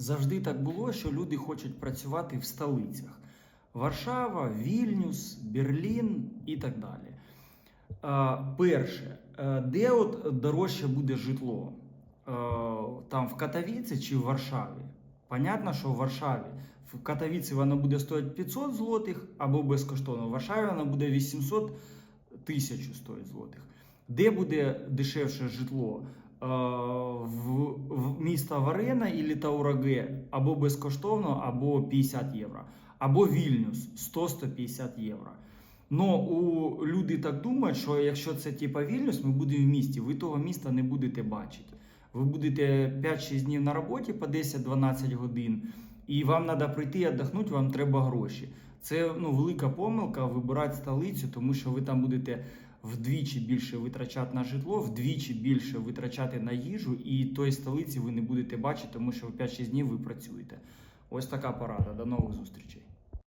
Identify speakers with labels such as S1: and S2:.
S1: Завжди так було, що люди хочуть працювати в столицях: Варшава, Вільнюс, Берлін і так далі. Е, Перше, е, де от дорожче буде житло? Е, Там в Катовіці чи в Варшаві? Понятно, що в Варшаві. В Катовіці воно буде стоїти 500 злотих або безкоштовно. В Варшаві воно буде 800 тисяч стоїть злотих. Де буде дешевше житло? Міста Варена і Таураге або безкоштовно, або 50 євро, або Вільнюс 100-150 євро. Ну, у люди так думають, що якщо це типа Вільнюс, ми будемо в місті, ви того міста не будете бачити. Ви будете 5-6 днів на роботі по 10-12 годин, і вам треба прийти і віддохнути, вам треба гроші. Це ну, велика помилка вибирати столицю, тому що ви там будете вдвічі більше витрачати на житло, вдвічі більше витрачати на їжу, і тої столиці ви не будете бачити, тому що в 5-6 днів ви працюєте. Ось така порада. До нових зустрічей.